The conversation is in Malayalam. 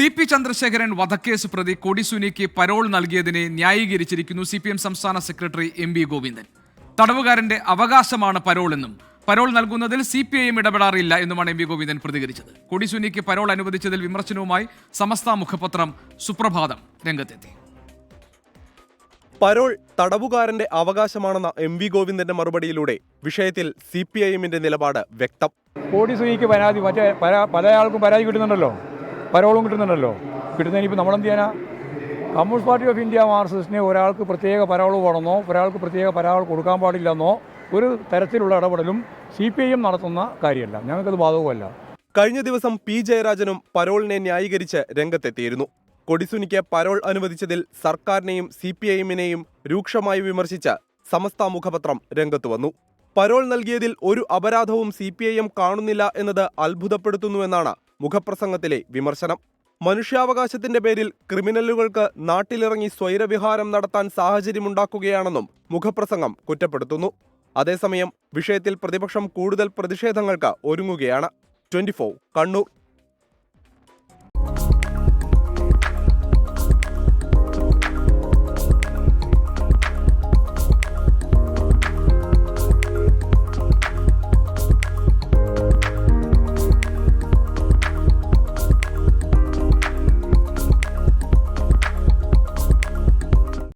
ടി പി ചന്ദ്രശേഖരൻ വധക്കേസ് പ്രതി കൊടിസുനിക്ക് പരോൾ നൽകിയതിനെ ന്യായീകരിച്ചിരിക്കുന്നു സി പി എം സംസ്ഥാന സെക്രട്ടറി എം വി ഗോവിന്ദൻ. തടവുകാരന്റെ അവകാശമാണ് പരോൾ എന്നും പരോൾ നൽകുന്നതിൽ സി പി ഐ എം ഇടപെടാറില്ല എന്നുമാണ് എം വി ഗോവിന്ദൻ പ്രതികരിച്ചത്. കൊടിസുനിക്ക് പരോൾ അനുവദിച്ചതിൽ വിമർശനവുമായി സമസ്ത മുഖപത്രം സുപ്രഭാതം രംഗത്തെത്തി. പരോൾ തടവുകാരന്റെ അവകാശമാണെന്ന എം വി ഗോവിന്ദന്റെ മറുപടിയിലൂടെ വിഷയത്തിൽ സി പി ഐ എമ്മിന്റെ നിലപാട് വ്യക്തം. കോടി സുനിക്ക് പരാതി മറ്റേ പല പല ആൾക്കും പരാതി കിട്ടുന്നുണ്ടല്ലോ. പരോളും കിട്ടുന്നുണ്ടല്ലോ. കിട്ടുന്നതിന് ഇപ്പോൾ നമ്മളെന്ത് ചെയ്യാനാ? കമ്മ്യൂണിസ്റ്റ് പാർട്ടി ഓഫ് ഇന്ത്യ മാർക്സിസ്റ്റിന് ഒരാൾക്ക് പ്രത്യേക പരാൾ വേണമെന്നോ ഒരാൾക്ക് പ്രത്യേക പരാൾ കൊടുക്കാൻ പാടില്ലെന്നോ ഒരു തരത്തിലുള്ള ഇടപെടലും സി പി ഐ എം നടത്തുന്ന കാര്യമല്ല. ഞങ്ങൾക്കത് ബാധകമല്ല. കഴിഞ്ഞ ദിവസം പി ജയരാജനും പരോളിനെ ന്യായീകരിച്ച് രംഗത്തെത്തിയിരുന്നു. കൊടിസുനിക്ക് പരോൾ അനുവദിച്ചതിൽ സർക്കാരിനെയും സി പി ഐഎമ്മിനെയും രൂക്ഷമായി വിമർശിച്ച് സമസ്ത മുഖപത്രം രംഗത്തു വന്നു. പരോൾ നൽകിയതിൽ ഒരു അപരാധവും സി പി ഐ എം കാണുന്നില്ല എന്നത് അത്ഭുതപ്പെടുത്തുന്നുവെന്നാണ് മുഖപ്രസംഗത്തിലെ വിമർശനം. മനുഷ്യാവകാശത്തിന്റെ പേരിൽ ക്രിമിനലുകൾക്ക് നാട്ടിലിറങ്ങി സ്വൈരവിഹാരം നടത്താൻ സാഹചര്യമുണ്ടാക്കുകയാണെന്നും മുഖപ്രസംഗം കുറ്റപ്പെടുത്തുന്നു. അതേസമയം വിഷയത്തിൽ പ്രതിപക്ഷം കൂടുതൽ പ്രതിഷേധങ്ങൾക്ക് ഒരുങ്ങുകയാണ്. ട്വന്റി കണ്ണൂർ.